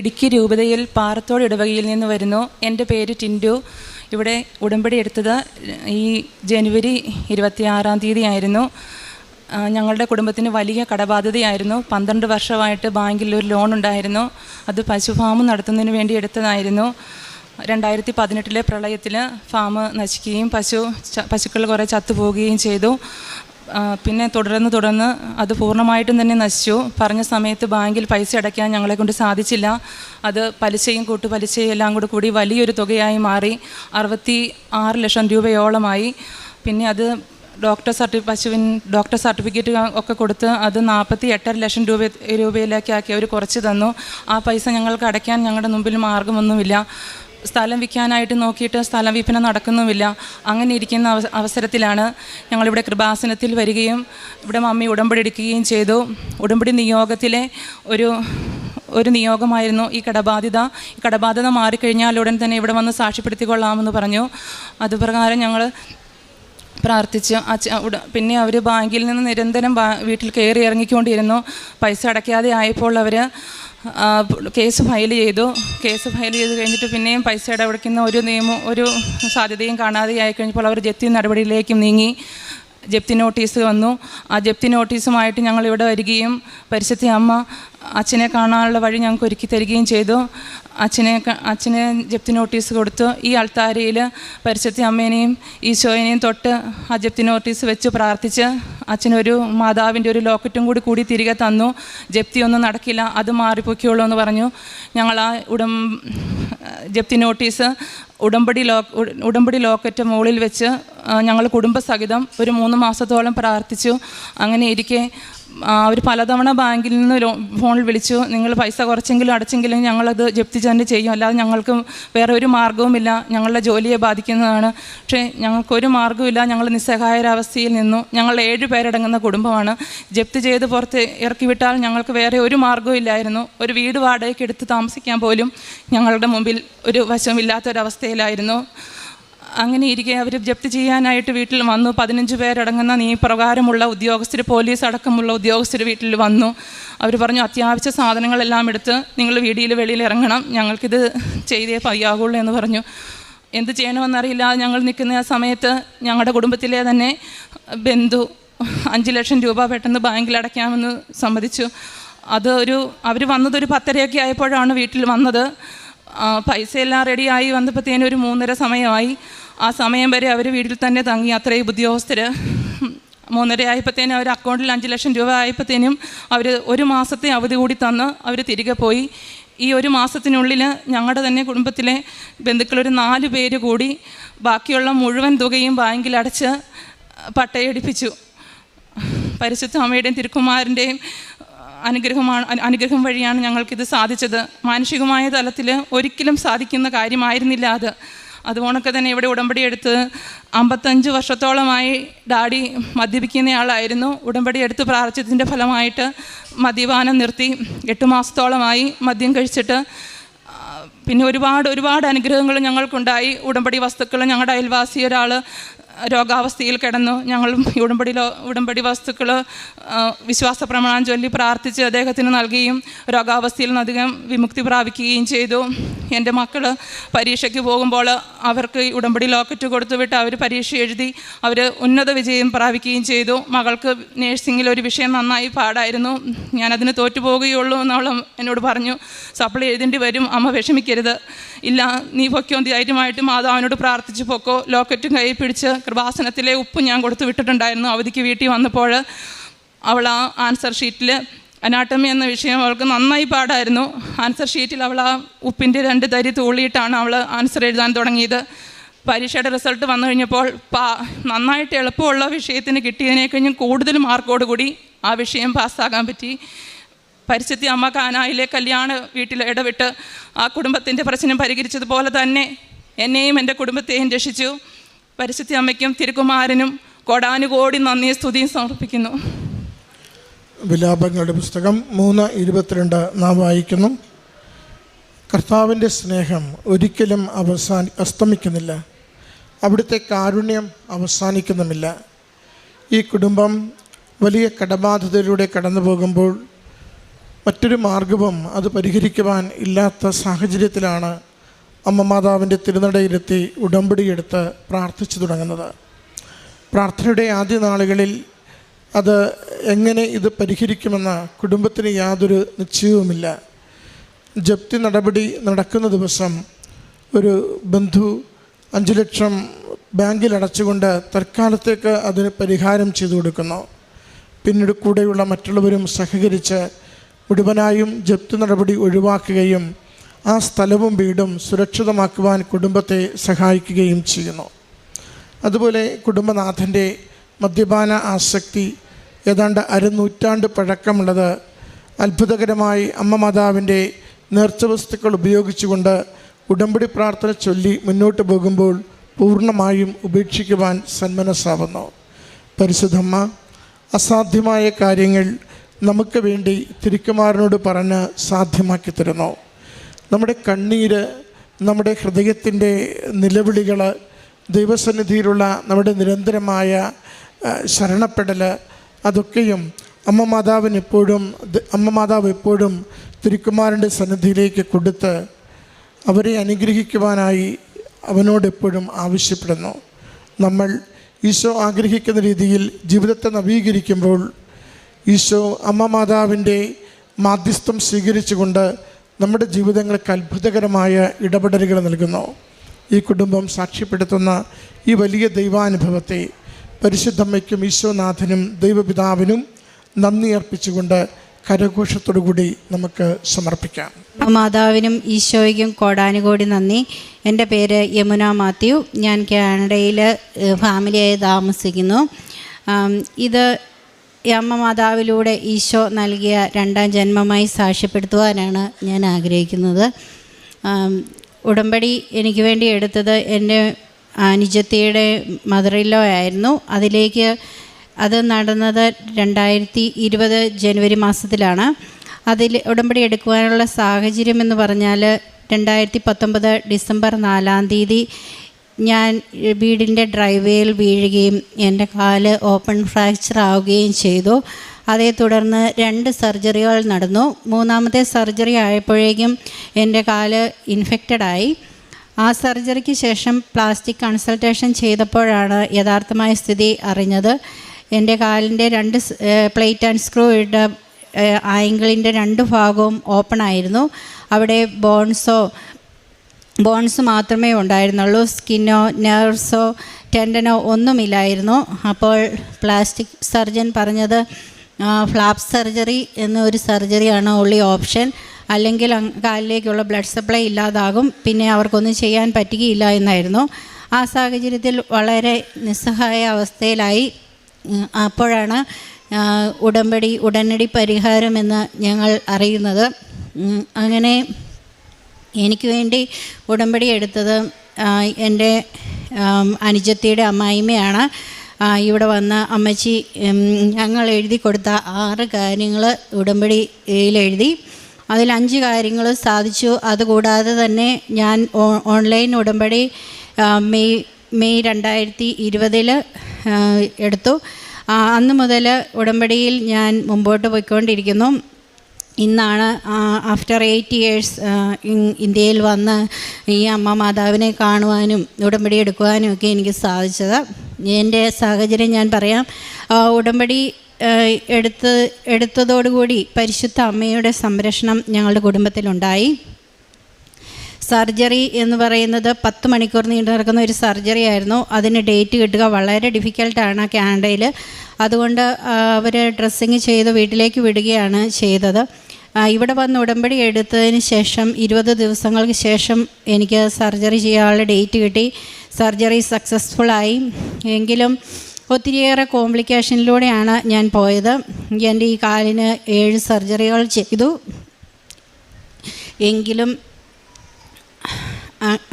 ഇടുക്കി രൂപതയിൽ പാറത്തോട് ഇടവകയിൽ നിന്ന് വരുന്നു. എന്റെ പേര് ടിൻഡു. ഇവിടെ ഉടമ്പടി എടുത്തത് ഈ ജനുവരി ഇരുപത്തിയാറാം തീയതി ആയിരുന്നു ഞങ്ങളുടെ കുടുംബത്തിന് വലിയ കടബാധ്യതയായിരുന്നു. പന്ത്രണ്ട് വർഷമായിട്ട് ബാങ്കിൽ ഒരു ലോൺ ഉണ്ടായിരുന്നു. അത് പശു ഫാം നടത്തുന്നതിന് വേണ്ടി എടുത്തതായിരുന്നു. രണ്ടായിരത്തി പതിനെട്ടിലെ പ്രളയത്തിൽ ഫാം നശിക്കുകയും പശു പശുക്കൾ കുറേ ചത്തുപോവുകയും ചെയ്തു. പിന്നെ തുടർന്ന് തുടർന്ന് അത് പൂർണമായിട്ടും തന്നെ നശിച്ചു. പറഞ്ഞ സമയത്ത് ബാങ്കിൽ പൈസ അടയ്ക്കാൻ ഞങ്ങളെ കൊണ്ട് സാധിച്ചില്ല. അത് പലിശയും കൂട്ടുപലിശയും എല്ലാം കൂടെ കൂടി വലിയൊരു തുകയായി മാറി. അറുപത്തി ആറ് ലക്ഷം രൂപയോളമായി. പിന്നെ അത് ഡോക്ടർ സർട്ടി പശുവിൻ ഡോക്ടർ സർട്ടിഫിക്കറ്റ് ഒക്കെ കൊടുത്ത് അത് നാൽപ്പത്തി എട്ടര ലക്ഷം രൂപ രൂപയിലേക്കാക്കി അവർ കുറച്ച് തന്നു. ആ പൈസ ഞങ്ങൾക്ക് അടയ്ക്കാൻ ഞങ്ങളുടെ മുമ്പിൽ മാർഗമൊന്നുമില്ല. സ്ഥലം വിൽക്കാനായിട്ട് നോക്കിയിട്ട് സ്ഥലം വിൽപ്പന നടക്കുന്നുമില്ല. അങ്ങനെ ഇരിക്കുന്ന അവ അവസരത്തിലാണ് ഞങ്ങളിവിടെ കൃപാസനത്തിൽ വരികയും ഇവിടെ മമ്മി ഉടമ്പടി എടുക്കുകയും ചെയ്തു. ഉടമ്പടി നിയോഗത്തിലെ ഒരു ഒരു നിയോഗമായിരുന്നു ഈ കടബാധ്യത. ഈ കടബാധ്യത മാറിക്കഴിഞ്ഞാൽ ഉടൻ തന്നെ ഇവിടെ വന്ന് സാക്ഷ്യപ്പെടുത്തിക്കൊള്ളാമെന്ന് പറഞ്ഞു. അതുപ്രകാരം ഞങ്ങൾ പ്രാർത്ഥിച്ച് അച്ഛ പിന്നെ അവർ ബാങ്കിൽ നിന്ന് നിരന്തരം വീട്ടിൽ കയറി ഇറങ്ങിക്കൊണ്ടിരുന്നു. പൈസ അടയ്ക്കാതെ ആയപ്പോൾ അവർ കേസ് ഫയൽ ചെയ്തു. കേസ് ഫയൽ ചെയ്ത് കഴിഞ്ഞിട്ട് പിന്നെയും പൈസ ഇടപെടുക്കുന്ന ഒരു നിയമം ഒരു സാധ്യതയും കാണാതെ ആയി കഴിഞ്ഞപ്പോൾ അവർ ജപ്തി നടപടിയിലേക്കും നീങ്ങി. ജപ്തി നോട്ടീസ് വന്നു. ആ ജപ്തി നോട്ടീസുമായിട്ട് ഞങ്ങൾ ഇവിടെ വരികയും പരിശുദ്ധ അമ്മ അച്ഛനെ കാണാനുള്ള വഴി ഞങ്ങൾക്ക് ഒരുക്കി തരികയും ചെയ്തു. അച്ഛനെ അച്ഛനെ ജപ്തി നോട്ടീസ് കൊടുത്തു. ഈ അൾത്താരയിൽ പരിശുദ്ധ അമ്മേനെയും ഈശോയിനെയും തൊട്ട് ആ ജപ്തി നോട്ടീസ് വെച്ച് പ്രാർത്ഥിച്ച് അച്ഛനൊരു മാതാവിന്റെ ഒരു ലോക്കറ്റും കൂടി കൂടി തിരികെ തന്നു. ജപ്തി ഒന്നും നടക്കില്ല അത് മാറിപ്പോക്കിയുള്ളൂ എന്ന് പറഞ്ഞു. ഞങ്ങൾ ആ ഉടം ജപ്തി നോട്ടീസ് ഉടമ്പടി ലോ ഉട- ഉടമ്പടി ലോക്കറ്റ് മുകളിൽ വെച്ച് ഞങ്ങൾ കുടുംബസഹിതം ഒരു മൂന്ന് മാസത്തോളം പ്രാർത്ഥിച്ചു. അങ്ങനെ ഇരിക്കെ അവർ പലതവണ ബാങ്കിൽ നിന്ന് ലോ ഫോണിൽ വിളിച്ചു നിങ്ങൾ പൈസ കുറച്ചെങ്കിലും അടച്ചെങ്കിലും ഞങ്ങളത് ജപ്തി തന്നെ ചെയ്യും. അല്ലാതെ ഞങ്ങൾക്ക് വേറെ ഒരു മാർഗവുമില്ല ഞങ്ങളുടെ ജോലിയെ ബാധിക്കുന്നതാണ്. പക്ഷേ ഞങ്ങൾക്കൊരു മാർഗവുമില്ല ഞങ്ങൾ നിസ്സഹായരാവസ്ഥയിൽ നിന്നു. ഞങ്ങൾ ഏഴ് പേരടങ്ങുന്ന കുടുംബമാണ്. ജപ്തി ചെയ്ത് പുറത്ത് ഇറക്കി വിട്ടാൽ ഞങ്ങൾക്ക് വേറെ ഒരു മാർഗവും ഇല്ലായിരുന്നു. ഒരു വീട് വാടകയ്ക്ക് എടുത്ത് താമസിക്കാൻ പോലും ഞങ്ങളുടെ മുമ്പിൽ ഒരു വശമില്ലാത്തൊരവസ്ഥയിലായിരുന്നു. അങ്ങനെ ഇരിക്കെ അവർ ജപ്തി ചെയ്യാനായിട്ട് വീട്ടിൽ വന്നു. പതിനഞ്ച് പേരടങ്ങുന്ന നിയമപ്രകാരമുള്ള ഉദ്യോഗസ്ഥർ പോലീസ് അടക്കമുള്ള ഉദ്യോഗസ്ഥർ വീട്ടിൽ വന്നു. അവർ പറഞ്ഞു അത്യാവശ്യ സാധനങ്ങളെല്ലാം എടുത്ത് നിങ്ങൾ വീടിയിൽ വെളിയിൽ ഇറങ്ങണം. ഞങ്ങൾക്കിത് ചെയ്തേ പയ്യാകുള്ളൂ എന്ന് പറഞ്ഞു. എന്ത് ചെയ്യണമെന്നറിയില്ല. ഞങ്ങൾ നിൽക്കുന്ന ആ സമയത്ത് ഞങ്ങളുടെ കുടുംബത്തിലെ തന്നെ ബന്ധു അഞ്ച് ലക്ഷം രൂപ പെട്ടെന്ന് ബാങ്കിൽ അടയ്ക്കാമെന്ന് സമ്മതിച്ചു. അത് ഒരു അവർ വന്നതൊരു പത്തരയൊക്കെ ആയപ്പോഴാണ് വീട്ടിൽ വന്നത്. പൈസ പൈസയെല്ലാം റെഡിയായി വന്നപ്പോഴത്തേനും ഒരു മൂന്നര സമയമായി. ആ സമയം വരെ അവർ വീട്ടിൽ തന്നെ തങ്ങി അത്രയും ഉദ്യോഗസ്ഥർ മൂന്നര ആയപ്പോഴത്തേനും അവർ അക്കൗണ്ടിൽ അഞ്ച് ലക്ഷം രൂപ ആയപ്പോഴത്തേനും അവർ ഒരു മാസത്തെ അവധി കൂടി തന്ന് അവർ തിരികെ പോയി. ഈ ഒരു മാസത്തിനുള്ളിൽ ഞങ്ങളുടെ തന്നെ കുടുംബത്തിലെ ബന്ധുക്കളൊരു നാല് പേര് കൂടി ബാക്കിയുള്ള മുഴുവൻ തുകയും ബാങ്കിൽ അടച്ച് പട്ടയടിപ്പിച്ചു. പരിശുദ്ധ അമ്മയുടെയും തിരുക്കുമാരന്റെയും അനുഗ്രഹമാണ് അനുഗ്രഹം വഴിയാണ് ഞങ്ങൾക്കിത് സാധിച്ചത്. മാനസികമായ തലത്തിൽ ഒരിക്കലും സാധിക്കുന്ന കാര്യമായിരുന്നില്ല അത്. അതുകൊണ്ടൊക്കെ തന്നെ ഇവിടെ ഉടമ്പടി എടുത്ത് അമ്പത്തഞ്ച് വർഷത്തോളമായി ഡാഡി മദ്യപിക്കുന്നയാളായിരുന്നു. ഉടമ്പടി എടുത്ത് പ്രാർത്ഥിച്ചതിന്റെ ഫലമായിട്ട് മദ്യപാനം നിർത്തി. എട്ട് മാസത്തോളമായി മദ്യം കഴിച്ചിട്ട് പിന്നെ ഒരുപാട് ഒരുപാട് അനുഗ്രഹങ്ങൾ ഞങ്ങൾക്കുണ്ടായി. ഉടമ്പടി വസ്തുക്കൾ ഞങ്ങളുടെ അയൽവാസി ഒരാൾ രോഗാവസ്ഥയിൽ കിടന്നു. ഞങ്ങൾ ഈ ഉടമ്പടി ലോ ഉടമ്പടി വസ്തുക്കൾ വിശ്വാസ പ്രമാണം ചൊല്ലി പ്രാർത്ഥിച്ച് അദ്ദേഹത്തിന് നൽകുകയും രോഗാവസ്ഥയിൽ നിന്നധികം വിമുക്തി പ്രാപിക്കുകയും ചെയ്തു. എന്റെ മക്കൾ പരീക്ഷയ്ക്ക് പോകുമ്പോൾ അവർക്ക് ഉടമ്പടി ലോക്കറ്റ് കൊടുത്തു വിട്ട് അവർ പരീക്ഷ എഴുതി അവർ ഉന്നത വിജയം പ്രാപിക്കുകയും ചെയ്തു. മകൾക്ക് നേഴ്സിങ്ങിൽ ഒരു വിഷയം നന്നായി പാടായിരുന്നു. ഞാനതിന് തോറ്റുപോകുകയുള്ളൂ എന്നവൾ എന്നോട് പറഞ്ഞു സപ്ലൈ എഴുതേണ്ടി വരും അമ്മ വിഷമിക്കരുത്. ഇല്ല നീ പൊക്കോ ധൈര്യമായിട്ട് മാതാവിനോട് പ്രാർത്ഥിച്ച് പൊക്കോ. ലോക്കറ്റും കൈ പിടിച്ച് കൃപാസനത്തിലെ ഉപ്പ് ഞാൻ കൊടുത്തു വിട്ടിട്ടുണ്ടായിരുന്നു. അവധിക്ക് വീട്ടിൽ വന്നപ്പോൾ അവൾ ആ ആൻസർ ഷീറ്റിൽ അനാട്ടമി എന്ന വിഷയം അവൾക്ക് നന്നായി പാടായിരുന്നു. ആൻസർ ഷീറ്റിൽ അവൾ ആ ഉപ്പിന്റെ രണ്ട് തരി തൂളിയിട്ടാണ് അവൾ ആൻസർ എഴുതാൻ തുടങ്ങിയത്. പരീക്ഷയുടെ റിസൾട്ട് വന്നു കഴിഞ്ഞപ്പോൾ പാ നന്നായിട്ട് എളുപ്പമുള്ള വിഷയത്തിന് കിട്ടിയതിനേക്കഴിഞ്ഞും കൂടുതൽ മാർക്കോട് കൂടി ആ വിഷയം പാസ്സാകാൻ പറ്റി. പരിസ്ഥിതി അമ്മ കാനായിലെ കല്യാണ വീട്ടിൽ ഇടപെട്ട് ആ കുടുംബത്തിന്റെ പ്രശ്നം പരിഹരിച്ചതുപോലെ തന്നെ എന്നെയും എന്റെ കുടുംബത്തെയും രക്ഷിച്ചു. പരിസ്ഥിതി അമ്മയ്ക്കും തിരുക്കുമാരനും കോടാനുകോടി നന്ദിയും സ്തുതിയും സമർപ്പിക്കുന്നു. വിലാപങ്ങളുടെ പുസ്തകം മൂന്ന് ഇരുപത്തിരണ്ട് നാം വായിക്കുന്നു. കർത്താവിന്റെ സ്നേഹം ഒരിക്കലും അവസാനി അസ്തമിക്കുന്നില്ല. അവിടുത്തെ കാരുണ്യം അവസാനിക്കുന്നുമില്ല. ഈ കുടുംബം വലിയ കടബാധ്യതയിലൂടെ കടന്നു പോകുമ്പോൾ മറ്റൊരു മാർഗവും അത് പരിഹരിക്കുവാൻ ഇല്ലാത്ത സാഹചര്യത്തിലാണ് അമ്മ മാതാവിന്റെ തിരുനടയിലെത്തി ഉടമ്പടിയെടുത്ത് പ്രാർത്ഥിച്ചു തുടങ്ങുന്നത്. പ്രാർത്ഥനയുടെ ആദ്യ നാളുകളിൽ അത് എങ്ങനെ ഇത് പരിഹരിക്കുമെന്ന കുടുംബത്തിന് യാതൊരു നിശ്ചയവുമില്ല. ജപ്തി നടപടി നടക്കുന്ന ദിവസം ഒരു ബന്ധു അഞ്ച് ലക്ഷം ബാങ്കിൽ അടച്ചുകൊണ്ട് തൽക്കാലത്തേക്ക് അതിന് പരിഹാരം ചെയ്തു കൊടുക്കുന്നു. പിന്നീട് കൂടെയുള്ള മറ്റുള്ളവരും സഹകരിച്ച് മുഴുവനായും ജപ്തി നടപടി ഒഴിവാക്കുകയും ആ സ്ഥലവും വീടും സുരക്ഷിതമാക്കുവാൻ കുടുംബത്തെ സഹായിക്കുകയും ചെയ്യുന്നു. അതുപോലെ കുടുംബനാഥന്റെ മദ്യപാന ആസക്തി ഏതാണ്ട് അരനൂറ്റാണ്ട് പഴക്കമുള്ളത് അത്ഭുതകരമായി അമ്മ മാതാവിന്റെ നേർച്ച വസ്തുക്കൾ ഉപയോഗിച്ചുകൊണ്ട് ഉടമ്പടി പ്രാർത്ഥന ചൊല്ലി മുന്നോട്ട് പോകുമ്പോൾ പൂർണമായും ഉപേക്ഷിക്കുവാൻ സന്മനസ്സാവുന്നു. പരിശുദ്ധമ്മ അസാധ്യമായ കാര്യങ്ങൾ നമുക്ക് വേണ്ടി തിരുക്കുമാരനോട് പറഞ്ഞ് സാധ്യമാക്കി തരുന്നു. നമ്മുടെ കണ്ണീര് നമ്മുടെ ഹൃദയത്തിന്റെ നിലവിളികൾ ദൈവസന്നിധിയിലുള്ള നമ്മുടെ നിരന്തരമായ ശരണപ്പെടൽ അതൊക്കെയും അമ്മ മാതാവിന് എപ്പോഴും അമ്മ മാതാവ് എപ്പോഴും തിരുക്കുമാരന്റെ സന്നിധിയിലേക്ക് കൊടുത്ത് അവരെ അനുഗ്രഹിക്കുവാനായി അവനോടെപ്പോഴും ആവശ്യപ്പെടുന്നു. നമ്മൾ ഈശോ ആഗ്രഹിക്കുന്ന രീതിയിൽ ജീവിതത്തെ നവീകരിക്കുമ്പോൾ ഈശോ അമ്മ മാതാവിന്റെ മാധ്യസ്ഥം സ്വീകരിച്ചുകൊണ്ട് നമ്മുടെ ജീവിതങ്ങൾക്ക് അത്ഭുതകരമായ ഇടപെടലുകൾ നൽകുന്നു. ഈ കുടുംബം സാക്ഷ്യപ്പെടുത്തുന്ന ഈ വലിയ ദൈവാനുഭവത്തെ പരിശുദ്ധമ്മയ്ക്കും ഈശോനാഥനും ദൈവപിതാവിനും നന്ദി അർപ്പിച്ചുകൊണ്ട് കരഘോഷത്തോടുകൂടി നമുക്ക് സമർപ്പിക്കാം. മാതാവിനും ഈശോയ്ക്കും കോടാനുകോടി നന്ദി. എന്റെ പേര് യമുന മാത്യു. ഞാൻ കാനഡയിൽ ഫാമിലിയായി താമസിക്കുന്നു. ഇത് അമ്മ മാതാവിലൂടെ ഈശോ നൽകിയ രണ്ടാം ജന്മമായി സാക്ഷ്യപ്പെടുത്തുവാനാണ് ഞാൻ ആഗ്രഹിക്കുന്നത്. ഉടമ്പടി എനിക്ക് വേണ്ടി എടുത്തത് എന്റെ അനുജത്തിയുടെ മദറിലോ ആയിരുന്നു. അതിലേക്ക് അത് നടന്നത് രണ്ടായിരത്തി ഇരുപത് ജനുവരി മാസത്തിലാണ്. അതിൽ ഉടമ്പടി എടുക്കുവാനുള്ള സാഹചര്യം എന്ന് പറഞ്ഞാൽ രണ്ടായിരത്തി പത്തൊമ്പത് ഡിസംബർ നാലാം തീയതി ഞാൻ വീടിന്റെ ഡ്രൈവേയിൽ വീഴുകയും എന്റെ കാൽ ഓപ്പൺ ഫ്രാക്ചർ ആവുകയും ചെയ്തു. അതേ തുടർന്ന് രണ്ട് സർജറികൾ നടന്നു. മൂന്നാമത്തെ സർജറി ആയപ്പോഴേക്കും എന്റെ കാൽ ഇൻഫെക്റ്റഡ് ആയി ആ സർജറിക്ക് ശേഷം പ്ലാസ്റ്റിക് കൺസൾട്ടേഷൻ ചെയ്തപ്പോഴാണ് യഥാർത്ഥമായ സ്ഥിതി അറിഞ്ഞത്. എന്റെ കാലിന്റെ രണ്ട് പ്ലേറ്റ് ആൻഡ് സ്ക്രൂ ഇട്ട ആംഗിളിന്റെ രണ്ട് ഭാഗവും ഓപ്പൺ ആയിരുന്നു. അവിടെ ബോൺസോ ബോൺസ് മാത്രമേ ഉണ്ടായിരുന്നുള്ളൂ. സ്കിന്നോ നെർവ്സോ ടെൻഡനോ ഒന്നുമില്ലായിരുന്നു. അപ്പോൾ പ്ലാസ്റ്റിക് സർജൻ പറഞ്ഞത് ഫ്ലാപ്പ് സർജറി എന്നൊരു സർജറിയാണ് ഉള്ളി ഓപ്ഷൻ. അല്ലെങ്കിൽ കാലിലേക്കുള്ള ബ്ലഡ് സപ്ലൈ ഇല്ലാതാകും. പിന്നെ അവർക്കൊന്നും ചെയ്യാൻ പറ്റുകയില്ല എന്നായിരുന്നു. ആ സാഹചര്യത്തിൽ വളരെ നിസ്സഹായ അവസ്ഥയിലായി. അപ്പോഴാണ് ഉടമ്പടി ഉടനടി പരിഹാരമെന്ന് ഞങ്ങൾ അറിയുന്നത്. അങ്ങനെ എനിക്ക് വേണ്ടി ഉടമ്പടി എടുത്തത് എന്റെ അനുജത്തിയുടെ അമ്മായിമ്മയാണ്. ഇവിടെ വന്ന അമ്മച്ചി ഞങ്ങൾ എഴുതി കൊടുത്ത ആറ് കാര്യങ്ങൾ ഉടമ്പടിയിൽ എഴുതി. അതിൽ അഞ്ച് കാര്യങ്ങൾ സാധിച്ചു. അതുകൂടാതെ തന്നെ ഞാൻ ഓൺലൈൻ ഉടമ്പടി മെയ് മെയ് രണ്ടായിരത്തി ഇരുപതിൽ എടുത്തു. അന്ന് മുതൽ ഉടമ്പടിയിൽ ഞാൻ മുമ്പോട്ട് പോയിക്കൊണ്ടിരിക്കുന്നു. ഇന്നാണ് ആഫ്റ്റർ എയ്റ്റ് ഇയേഴ്സ് ഇന്ത്യയിൽ വന്ന് ഈ അമ്മ മാതാവിനെ കാണുവാനും ഉടമ്പടി എടുക്കുവാനും ഒക്കെ എനിക്ക് സാധിച്ചത്. എന്റെ സാഹചര്യം ഞാൻ പറയാം. ഉടമ്പടി എടുത്ത് എടുത്തതോടുകൂടി പരിശുദ്ധ അമ്മയുടെ സംരക്ഷണം ഞങ്ങളുടെ കുടുംബത്തിലുണ്ടായി. സർജറി എന്ന് പറയുന്നത് പത്ത് മണിക്കൂർ നീണ്ടു നടക്കുന്ന ഒരു സർജറി ആയിരുന്നു. അതിന് ഡേറ്റ് കിട്ടുക വളരെ ഡിഫിക്കൽട്ടാണ് കാനഡയിൽ. അതുകൊണ്ട് അവർ ഡ്രസ്സിങ് ചെയ്ത് വീട്ടിലേക്ക് വിടുകയാണ് ചെയ്തത്. ഇവിടെ വന്ന് ഉടമ്പടി എടുത്തതിന് ശേഷം ഇരുപത് ദിവസങ്ങൾക്ക് ശേഷം എനിക്ക് സർജറി ചെയ്യാനുള്ള ഡേറ്റ് കിട്ടി. സർജറി സക്സസ്ഫുള്ളായി എങ്കിലും ഒത്തിരിയേറെ കോംപ്ലിക്കേഷനിലൂടെയാണ് ഞാൻ പോയത്. എന്റെ ഈ കാലിന് ഏഴ് സർജറികൾ ചെയ്തു എങ്കിലും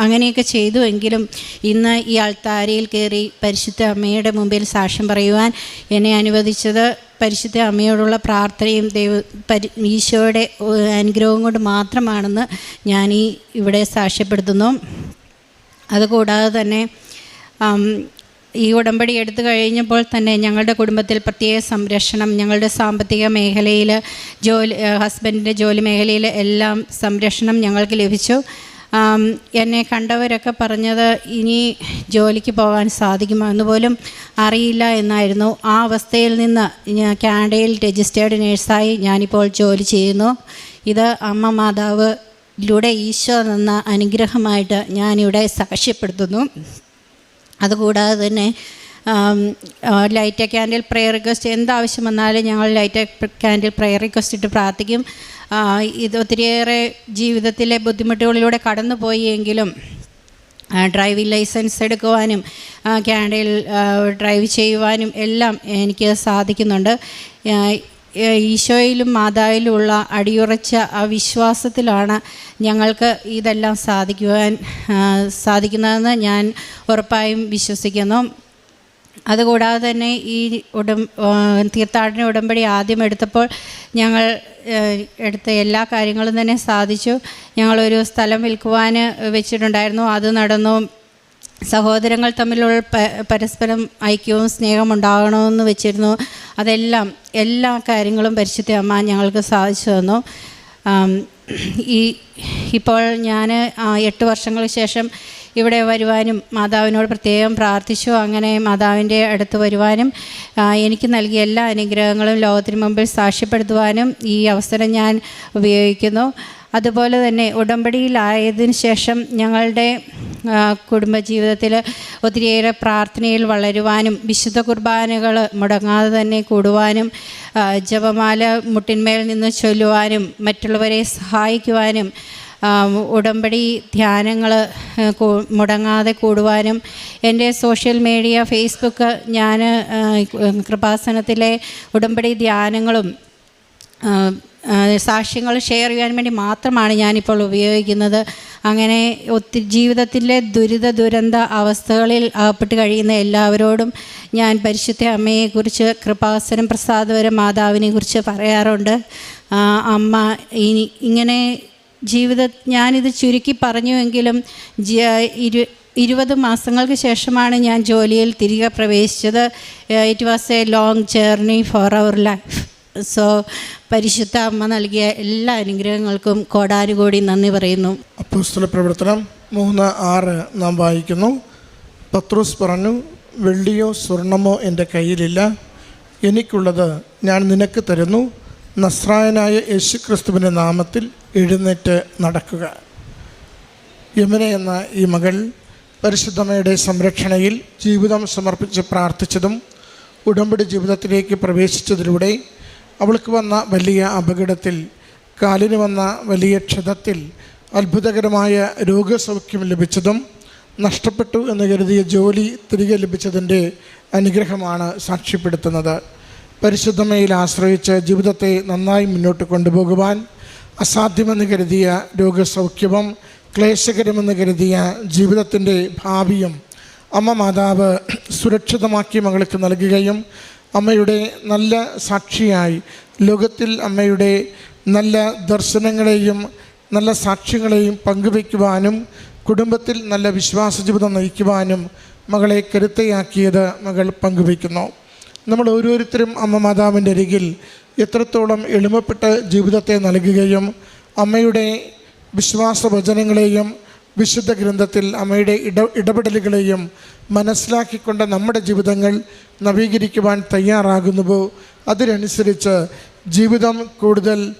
അങ്ങനെയൊക്കെ ചെയ്തു എങ്കിലും ഇന്ന് ഈ ആൾത്താരയിൽ കയറി പരിശുദ്ധ അമ്മയുടെ മുമ്പിൽ സാക്ഷ്യം പറയുവാൻ എന്നെ അനുവദിച്ചത് പരിശുദ്ധ അമ്മയോടുള്ള പ്രാർത്ഥനയും ദൈവ പരി ഈശോയുടെ അനുഗ്രഹം കൊണ്ട് മാത്രമാണെന്ന് ഞാൻ ഈ ഇവിടെ സാക്ഷ്യപ്പെടുത്തുന്നു. അതുകൂടാതെ തന്നെ ഈ ഉടമ്പടി എടുത്തു കഴിഞ്ഞപ്പോൾ തന്നെ ഞങ്ങളുടെ കുടുംബത്തിൽ പ്രത്യേക സംരക്ഷണം ഞങ്ങളുടെ സാമ്പത്തിക മേഖലയിൽ ജോലി ഹസ്ബൻഡിന്റെ ജോലി മേഖലയിൽ എല്ലാം സംരക്ഷണം ഞങ്ങൾക്ക് ലഭിച്ചു. എന്നെ കണ്ടവരൊക്കെ പറഞ്ഞത് ഇനി ജോലിക്ക് പോകാൻ സാധിക്കുമോ എന്ന് പോലും അറിയില്ല എന്നായിരുന്നു. ആ അവസ്ഥയിൽ നിന്ന് ഞാൻ കാനഡയിൽ രജിസ്റ്റേർഡ് നേഴ്സായി ഞാനിപ്പോൾ ജോലി ചെയ്യുന്നു. ഇത് അമ്മ മാതാവിലൂടെ ഈശോ നിന്ന അനുഗ്രഹമായിട്ട് ഞാനിവിടെ സാക്ഷ്യപ്പെടുത്തുന്നു. അതുകൂടാതെ തന്നെ ലൈറ്റ് ക്യാൻഡിൽ പ്രെയർ റിക്വസ്റ്റ് എന്താവശ്യം വന്നാലും ഞങ്ങൾ ലൈറ്റ് ക്യാൻഡിൽ പ്രെയർ റിക്വസ്റ്റ് ഇട്ട് പ്രാർത്ഥിക്കും. ഇത് ഒത്തിരിയേറെ ജീവിതത്തിലെ ബുദ്ധിമുട്ടുകളിലൂടെ കടന്നുപോയി എങ്കിലും ഡ്രൈവിംഗ് ലൈസൻസ് എടുക്കുവാനും ക്യാൻഡിൽ ഡ്രൈവ് ചെയ്യുവാനും എല്ലാം എനിക്ക് സാധിക്കുന്നുണ്ട്. ഈശോയിലും മാതാവിലുമുള്ള അടിയുറച്ച ആ വിശ്വാസത്തിലാണ് ഞങ്ങൾക്ക് ഇതെല്ലാം സാധിക്കുവാൻ സാധിക്കുന്നതെന്ന് ഞാൻ ഉറപ്പായും വിശ്വസിക്കുന്നു. അതുകൂടാതെ തന്നെ ഈ ഉടം തീർത്ഥാടന ഉടമ്പടി ആദ്യം എടുത്തപ്പോൾ ഞങ്ങൾ എടുത്ത എല്ലാ കാര്യങ്ങളും തന്നെ സാധിച്ചു. ഞങ്ങളൊരു സ്ഥലം വിൽക്കുവാൻ വെച്ചിട്ടുണ്ടായിരുന്നു. അത് നടന്നു. സഹോദരങ്ങൾ തമ്മിലുള്ള പരസ്പരം ഐക്യവും സ്നേഹവും ഉണ്ടാകണമെന്ന് വെച്ചിരുന്നു. അതെല്ലാം എല്ലാ കാര്യങ്ങളും പരിശുദ്ധ അമ്മ ഞങ്ങൾക്ക് സാധിച്ചു തന്നു. ഈ ഇപ്പോൾ ഞാൻ എട്ട് വർഷങ്ങൾക്ക് ശേഷം ഇവിടെ വരുവാനും മാതാവിനോട് പ്രത്യേകം പ്രാർത്ഥിച്ചു. അങ്ങനെ മാതാവിന്റെ അടുത്ത് വരുവാനും എനിക്ക് നൽകിയ എല്ലാ അനുഗ്രഹങ്ങളും ലോകത്തിന് മുമ്പിൽ സാക്ഷ്യപ്പെടുത്തുവാനും ഈ അവസരം ഞാൻ ഉപയോഗിക്കുന്നു. അതുപോലെ തന്നെ ഉടമ്പടിയിലായതിനു ശേഷം ഞങ്ങളുടെ കുടുംബജീവിതത്തിൽ ഒത്തിരിയേറെ പ്രാർത്ഥനയിൽ വളരുവാനും വിശുദ്ധ കുർബാനകൾ മുടങ്ങാതെ തന്നെ കൂടുവാനും ജപമാല മുട്ടിന്മേൽ നിന്ന് ചൊല്ലുവാനും മറ്റുള്ളവരെ സഹായിക്കുവാനും ഉടമ്പടി ധ്യാനങ്ങൾ മുടങ്ങാതെ കൂടുവാനും എന്റെ സോഷ്യൽ മീഡിയ ഫേസ്ബുക്ക് ഞാൻ കൃപാസനത്തിലെ ഉടമ്പടി ധ്യാനങ്ങളും സാക്ഷ്യങ്ങൾ ഷെയർ ചെയ്യാൻ വേണ്ടി മാത്രമാണ് ഞാനിപ്പോൾ ഉപയോഗിക്കുന്നത്. അങ്ങനെ ഒത്തിരി ജീവിതത്തിലെ ദുരിത ദുരന്ത അവസ്ഥകളിൽ അകപ്പെട്ട് കഴിയുന്ന എല്ലാവരോടും ഞാൻ പരിശുദ്ധ അമ്മയെക്കുറിച്ച് കൃപാസനം പ്രസാദവരം മാതാവിനെ കുറിച്ച് പറയാറുണ്ട്. അമ്മ ഇനി ഇങ്ങനെ ജീവിത ഞാനിത് ചുരുക്കി പറഞ്ഞുവെങ്കിലും ഇരു ഇരുപത് മാസങ്ങൾക്ക് ശേഷമാണ് ഞാൻ ജോലിയിൽ തിരികെ പ്രവേശിച്ചത്. It was a long journey for our life so പരിശുദ്ധ അമ്മ നൽകിയ എല്ലാ അനുഗ്രഹങ്ങൾക്കും കോടാനുകോടി നന്ദി പറയുന്നു. അപ്പോസ്തല പ്രവർത്തനം മൂന്ന് ആറ് നാം വായിക്കുന്നു. പത്രോസ് പറഞ്ഞു വെള്ളിയോ സ്വർണമോ എന്റെ കയ്യിലില്ല. എനിക്കുള്ളത് ഞാൻ നിനക്ക് തരുന്നു. നസ്രായനായ യേശുക്രിസ്തുവിന്റെ നാമത്തിൽ എഴുന്നേറ്റ് നടക്കുക. യമുന എന്ന ഈ മകൾ പരിശുദ്ധമയുടെ സംരക്ഷണയിൽ ജീവിതം സമർപ്പിച്ച് പ്രാർത്ഥിച്ചതും ഉടമ്പടി ജീവിതത്തിലേക്ക് പ്രവേശിച്ചതിലൂടെ അവൾക്ക് വന്ന വലിയ അപകടത്തിൽ കാലിന് വന്ന വലിയ ക്ഷതത്തിൽ അത്ഭുതകരമായ രോഗസൗഖ്യം ലഭിച്ചതും നഷ്ടപ്പെട്ടു എന്ന് കരുതിയ ജോലി തിരികെ ലഭിച്ചതിന്റെ അനുഗ്രഹമാണ് സാക്ഷ്യപ്പെടുത്തുന്നത്. പരിശുദ്ധമയിൽ ആശ്രയിച്ച് ജീവിതത്തെ നന്നായി മുന്നോട്ട് കൊണ്ടുപോകുവാൻ അസാധ്യമെന്ന് കരുതിയ രോഗസൗഖ്യവും ക്ലേശകരമെന്ന് കരുതിയ ജീവിതത്തിന്റെ ഭാവിയും അമ്മ മാതാവ് സുരക്ഷിതമാക്കി മകൾക്ക് നൽകുകയും അമ്മയുടെ നല്ല സാക്ഷിയായി. ലോകത്തിൽ അമ്മയുടെ നല്ല ദർശനങ്ങളെയും നല്ല സാക്ഷ്യങ്ങളെയും പങ്കുവയ്ക്കുവാനും കുടുംബത്തിൽ നല്ല വിശ്വാസ ജീവിതം നയിക്കുവാനും മകളെ കരുത്തയാക്കിയത് മകൾ പങ്കുവയ്ക്കുന്നു. നമ്മൾ ഓരോരുത്തരും അമ്മ മാതാവിന്റെ അരികിൽ എത്രത്തോളം എളിമപ്പെട്ട ജീവിതത്തെ നൽകുകയും അമ്മയുടെ വിശ്വാസ വചനങ്ങളെയും വിശുദ്ധ ഗ്രന്ഥത്തിൽ അമ്മയുടെ ഇട ഇടപെടലുകളെയും മനസ്സിലാക്കിക്കൊണ്ട് നമ്മുടെ ജീവിതങ്ങൾ നവീകരിക്കുവാൻ തയ്യാറാകുന്നുവോ? അതിനനുസരിച്ച് ജീവിതം കൂടുതൽ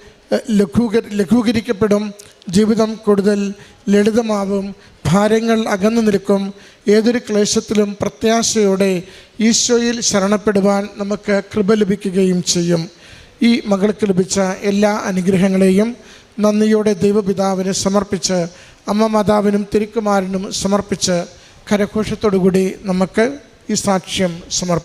ലഘൂക ലഘൂകരിക്കപ്പെടും. ജീവിതം കൂടുതൽ ലളിതമാവും. ഭാരങ്ങൾ അകന്നു നിൽക്കും. ഏതൊരു ക്ലേശത്തിലും പ്രത്യാശയോടെ ഈശോയിൽ ശരണപ്പെടുവാൻ നമുക്ക് കൃപ ലഭിക്കുകയും ചെയ്യും. ഈ മകൾക്ക് ലഭിച്ച എല്ലാ അനുഗ്രഹങ്ങളെയും നന്ദിയോടെ ദൈവപിതാവിന് സമർപ്പിച്ച് അമ്മ മാതാവിനും തിരുക്കുമാരനും സമർപ്പിച്ച് കരഘോഷത്തോടുകൂടി നമുക്ക് ഈ സാക്ഷ്യം സമർപ്പിക്കാം.